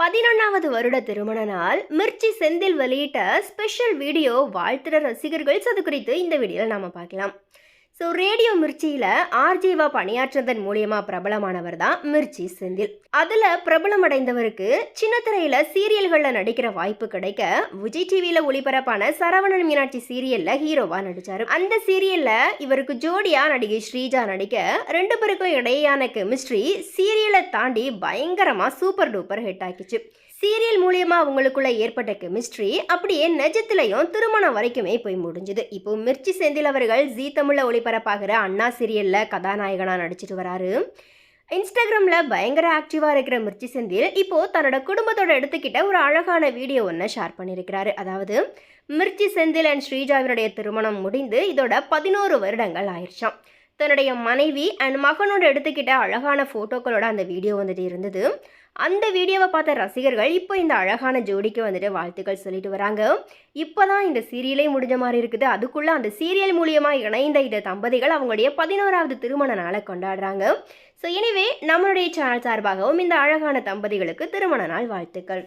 பதினொன்றாவது வருட திருமண நாள் மிர்ச்சி செந்தில் வெளியிட்ட ஸ்பெஷல் வீடியோ வாழ்த்துற ரசிகர்கள் அது குறித்து இந்த வீடியோவில் நாம பார்க்கலாம். ஸோ ரேடியோ மிர்ச்சியில் ஆர்ஜேவா பணியாற்றுவதன் மூலியமாக பிரபலமானவர் தான் மிர்ச்சி செந்தில் அதில் பிரபலமடைந்தவருக்கு சின்னத்திரையில் சீரியல்களில் நடிக்கிற வாய்ப்பு கிடைக்க விஜய் டிவியில் ஒளிபரப்பான சரவணன் மீனாட்சி சீரியலில் ஹீரோவாக நடித்தார் அந்த சீரியலில் இவருக்கு ஜோடியாக நடிகை ஸ்ரீஜா நடிக்க ரெண்டு பேருக்கும் இடையேயான கெமிஸ்ட்ரி சீரியலை தாண்டி பயங்கரமாக சூப்பர் டூப்பர் ஹிட் ஆக்கிச்சு. சீரியல் மூலியமா அவங்களுக்குள்ள ஏற்பட்ட கெமிஸ்ட்ரி அப்படியே நெஜத்திலையும் திருமணம் வரைக்குமே போய் முடிஞ்சுது. இப்போ மிர்ச்சி செந்தில் அவர்கள் ஜீ தமிழ்ல ஒளிபரப்பாகிற அண்ணா சீரியல்ல கதாநாயகனா நடிச்சிட்டு வராரு. இன்ஸ்டாகிராமில் பயங்கர ஆக்டிவாக இருக்கிற மிர்ச்சி செந்தில் இப்போது தன்னோட குடும்பத்தோட எடுத்துக்கிட்ட ஒரு அழகான வீடியோ ஒன்று ஷேர் பண்ணியிருக்கிறாரு. அதாவது மிர்ச்சி செந்தில் அண்ட் ஸ்ரீஜாவினுடைய திருமணம் முடிந்து இதோட பதினோரு வருடங்கள் ஆயிடுச்சாம். தன்னுடைய மனைவி அண்ட் மகனோட எடுத்துக்கிட்ட அழகான ஃபோட்டோக்களோட அந்த வீடியோ வந்துட்டு இருந்தது. அந்த வீடியோவை பார்த்த ரசிகர்கள் இப்போ இந்த அழகான ஜோடிக்கு வந்துட்டு வாழ்த்துக்கள் சொல்லிட்டு வராங்க. இப்போ தான் இந்த சீரியலே முடிஞ்ச மாதிரி இருக்குது. அதுக்குள்ளே அந்த சீரியல் மூலியமாக இணைந்த இந்த தம்பதிகள் அவங்களுடைய பதினோராவது திருமண நாளை கொண்டாடுறாங்க. ஸோ எனவே நம்மளுடைய சேனல் சார்பாகவும் இந்த அழகான தம்பதிகளுக்கு திருமண நாள் வாழ்த்துக்கள்.